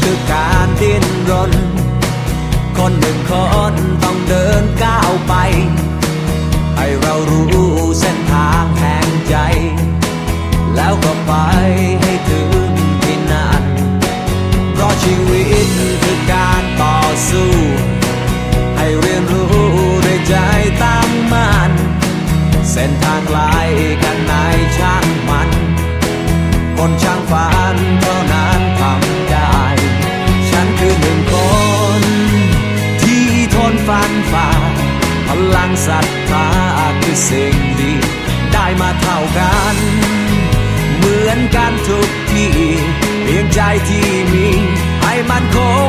คือการดิ้นรน คนหนึ่งคนต้องเดินก้าวไป ให้เรารู้เส้นทางแห่งใจ แล้วก็ไปให้ถึงที่นั่นเพราะชีวิตคือการต่อสู้ ให้เรียนรู้ด้ใจตั้งมั่นเส้นทางไกลกันไหนช่างมัน คนช่างฝันเท่านั้น พลังศรัทธาคือสิ่งดี ได้มาเท่ากัน เหมือนกันทุกที่เพียงใจที่มี ให้มันคง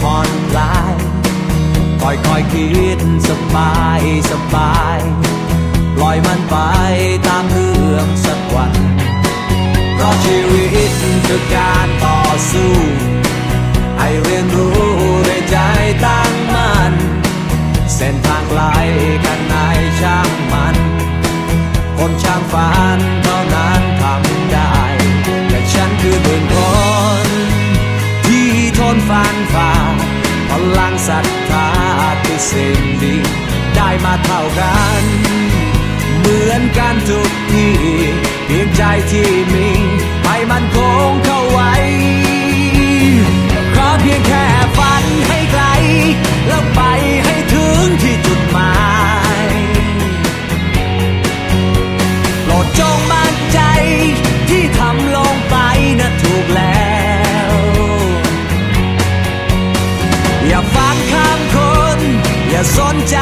ผ่อนคลายค่อยค่อยคิดสบายสบายปล่อยมันไปตามเรื่องสักวัน เพราะชีวิตคือการต่อสู้ให้เรียนรู้ด้วยใจตั้งมั่นเส้นทางไกลกันไหนช่างมัน คนช่างฝันเท่านั้นทำได้ แต่ฉันคือหนึ่งคน นฟันฝ่าพลังศรัทธาคือสิ่งดี ได้มาเท่ากัน เหมือนกันทุกทีเพียงใจที่มี สนใจ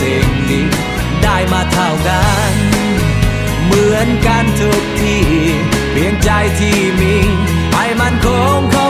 สิ่งดีได้มาเท่ากัน เหมือนกันทุกที่ เพียงใจที่มี ให้มันคงคง